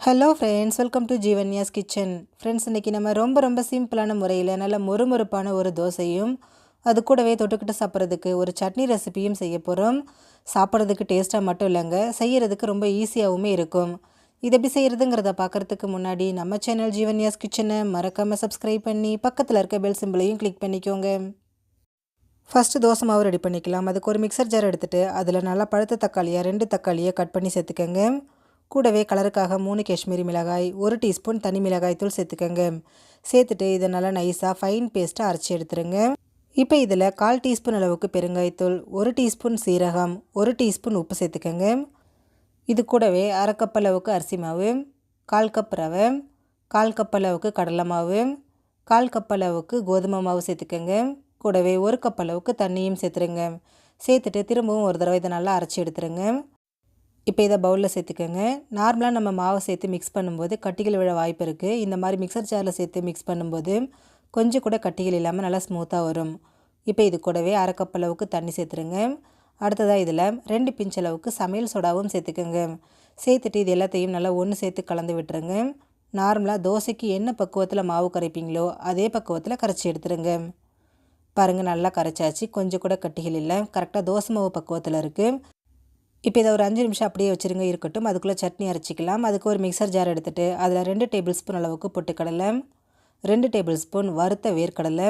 Hello friends welcome to Jeevanya's kitchen friends இன்றைக்கி நம்ம ரொம்ப ரொம்ப சிம்பிளான முறையில் நல்ல மொறுமொறுப்பான ஒரு தோசையும் அது கூடவே தொட்டுக்கிட்டு சாப்பிட்றதுக்கு ஒரு சட்னி ரெசிபியும் செய்ய போகிறோம் சாப்பிட்றதுக்கு டேஸ்ட்டாக மட்டும் இல்லைங்க செய்கிறதுக்கு ரொம்ப ஈஸியாகவுமே இருக்கும். இது எப்படி செய்கிறதுங்கிறத பார்க்குறதுக்கு முன்னாடி நம்ம சேனல் ஜீவன்யாஸ் கிச்சனை மறக்காமல் சப்ஸ்கிரைப் பண்ணி பக்கத்தில் இருக்க பெல் சிம்பிளையும் கிளிக் பண்ணிக்கோங்க. ஃபஸ்ட்டு தோசை மாவு ரெடி பண்ணிக்கலாம். அதுக்கு ஒரு மிக்சர் ஜார் எடுத்துகிட்டு அதில் நல்லா பழுத்த தக்காளியாக ரெண்டு தக்காளியை கட் பண்ணி சேர்த்துக்கோங்க. கூடவே கலருக்காக மூணு காஷ்மீரி மிளகாய் ஒரு டீஸ்பூன் தனி மிளகாய் தூள் சேர்த்துக்கோங்க. சேர்த்துட்டு இதை நல்லா நைஸாக ஃபைன் பேஸ்ட்டாக அரைச்சி எடுத்துருங்க. இப்போ இதில் கால் டீஸ்பூன் அளவுக்கு பெருங்காயத்தூள் ஒரு டீஸ்பூன் சீரகம் ஒரு டீஸ்பூன் உப்பு சேர்த்துக்கோங்க. இது கூடவே அரை கப் அளவுக்கு அரிசி மாவு கால் கப் ரவை கால் கப் அளவுக்கு கடலை மாவு கால் கப் அளவுக்கு கோதுமை மாவு சேர்த்துக்கோங்க. கூடவே ஒரு கப் அளவுக்கு தண்ணியும் சேர்த்துருங்க. சேர்த்துட்டு திரும்பவும் ஒரு தடவை இதை நல்லா அரைச்சி எடுத்துருங்க. இப்போ இதை பவுலில் சேர்த்துக்கோங்க. நார்மலாக நம்ம மாவை சேர்த்து மிக்ஸ் பண்ணும்போது கட்டிகள் விழ வாய்ப்பு இருக்குது இந்த மாதிரி மிக்சர் ஜாரில் சேர்த்து மிக்ஸ் பண்ணும்போது கொஞ்சம் கூட கட்டிகள் இல்லாமல் நல்லா ஸ்மூத்தாக வரும். இப்போ இது கூடவே அரை கப் அளவுக்கு தண்ணி சேர்த்துருங்க. அடுத்ததாக இதில் ரெண்டு பிஞ்ச் அளவுக்கு சமையல் சோடாவும் சேர்த்துக்கோங்க. சேர்த்துட்டு இது எல்லாத்தையும் நல்லா ஒன்று சேர்த்து கலந்து விட்டுருங்க. நார்மலாக தோசைக்கு என்ன பக்குவத்தில் மாவு கரைப்பீங்களோ அதே பக்குவத்தில் கரைச்சி எடுத்துருங்க. பாருங்கள் நல்லா கரைச்சாச்சு. கொஞ்சம் கூட கட்டிகள் இல்லை. கரெக்டாக தோசை மாவு பக்குவத்தில் இருக்குது இப்போ இதை ஒரு அஞ்சு நிமிஷம் அப்படியே வச்சுருங்க இருக்கட்டும். அதுக்குள்ளே சட்னி அரைச்சிக்கலாம். அதுக்கு ஒரு மிக்சர் ஜார் எடுத்துகிட்டு அதில் ரெண்டு டேபிள் ஸ்பூன் அளவுக்கு பொட்டுக்கடலை ரெண்டு டேபிள் ஸ்பூன் வறுத்த வேர்க்கடலை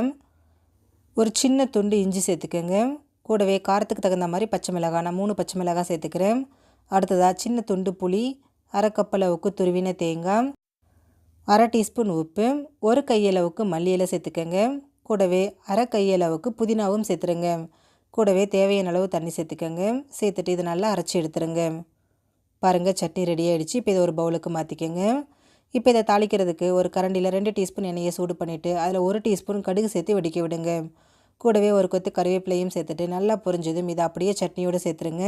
ஒரு சின்ன துண்டு இஞ்சி சேர்த்துக்கோங்க. கூடவே காரத்துக்கு தகுந்த மாதிரி பச்சை மிளகாய் நான் மூணு பச்சை மிளகாய் சேர்த்துக்கிறேன். அடுத்ததாக சின்ன துண்டு புளி அரை கப் அளவுக்கு துருவின தேங்காய் அரை டீஸ்பூன் உப்பு ஒரு கையளவுக்கு மல்லி இலை சேர்த்துக்கோங்க. கூடவே அரை கையளவுக்கு புதினாவும் சேர்த்துருங்க. கூடவே தேவையான அளவு தண்ணி சேர்த்துக்கோங்க. சேர்த்துட்டு இதை நல்லா அரைச்சி எடுத்துருங்க. பாருங்கள் சட்னி ரெடி ஆகிடுச்சு இப்போ இதை ஒரு பவுலுக்கு மாற்றிக்கோங்க இப்போ இதை தாளிக்கிறதுக்கு ஒரு கரண்டியில் ரெண்டு டீஸ்பூன் எண்ணெயை சூடு பண்ணிவிட்டு அதில் ஒரு டீஸ்பூன் கடுகு சேர்த்து வெடிக்க விடுங்க. கூடவே ஒரு கொத்து கருவேப்பிலையும் சேர்த்துட்டு நல்லா பொரிஞ்சதும் இதை அப்படியே சட்னியோடு சேர்த்துருங்க.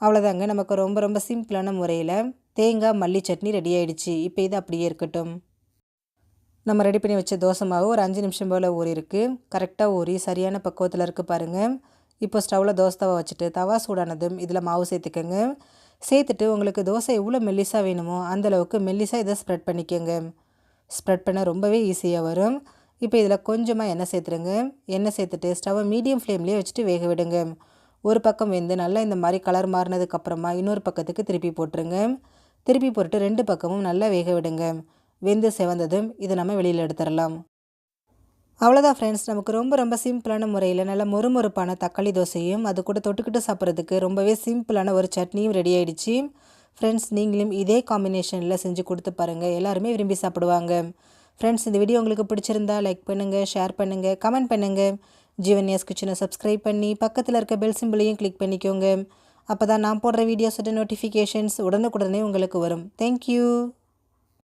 அவ்வளோதாங்க. நமக்கு ரொம்ப ரொம்ப சிம்பிளான முறையில் தேங்காய் மல்லி சட்னி ரெடி ஆகிடுச்சு இப்போ இது அப்படியே இருக்கட்டும். நம்ம ரெடி பண்ணி வச்ச தோசை மாவு ஒரு அஞ்சு நிமிஷம் போல் ஊறி இருக்குது கரெக்டாக ஊறி சரியான பக்குவத்தில் இருக்குது பாருங்கள் இப்போ ஸ்டவ்வில் தோசை தவா வச்சுட்டு தவா சூடானதும் இதில் மாவு சேர்த்துக்கோங்க. சேர்த்துட்டு உங்களுக்கு தோசை எவ்வளோ மெல்லிஸாக வேணுமோ அந்தளவுக்கு மெல்லிஸாக இதை ஸ்ப்ரெட் பண்ணிக்கோங்க. ஸ்ப்ரெட் பண்ண ரொம்பவே ஈஸியாக வரும். இப்போ இதில் கொஞ்சமாக எண்ணெய் சேர்த்துருங்க. எண்ணெய் சேர்த்துட்டு ஸ்டவ்வை மீடியம் ஃப்ளேம்லேயே வச்சுட்டு வேக விடுங்க. ஒரு பக்கம் வெந்து நல்லா இந்த மாதிரி கலர் மாறினதுக்கப்புறமா இன்னொரு பக்கத்துக்கு திருப்பி போட்டுருங்க. திருப்பி போட்டுட்டு ரெண்டு பக்கமும் நல்லா வேக விடுங்க. வெந்து செவந்ததும் இதை நம்ம வெளியில் எடுத்துடலாம். அவ்வளோதான் ஃப்ரெண்ட்ஸ் நமக்கு ரொம்ப ரொம்ப சிம்பிளான முறையில் நல்ல மொறுமொறுப்பான தக்காளி தோசையும் அது கூட தொட்டுக்கிட்டு சாப்பிட்றதுக்கு ரொம்பவே சிம்பிளான ஒரு சட்னியும் ரெடி ஆகிடுச்சு ஃப்ரெண்ட்ஸ் நீங்களும் இதே காம்பினேஷனில் செஞ்சு கொடுத்து பாருங்கள் எல்லாருமே விரும்பி சாப்பிடுவாங்க. ஃப்ரெண்ட்ஸ் இந்த வீடியோ உங்களுக்கு பிடிச்சிருந்தா லைக் பண்ணுங்கள் ஷேர் பண்ணுங்கள் கமெண்ட் பண்ணுங்கள் ஜீவன்யாஸ் கிச்சனை சப்ஸ்கிரைப் பண்ணி பக்கத்தில் இருக்க பெல் சிம்பிளையும் கிளிக் பண்ணிக்கோங்க. அப்போ தான் நான் போடுற வீடியோஸோட நோட்டிஃபிகேஷன்ஸ் உடனுக்குடனே உங்களுக்கு வரும். தேங்க்யூ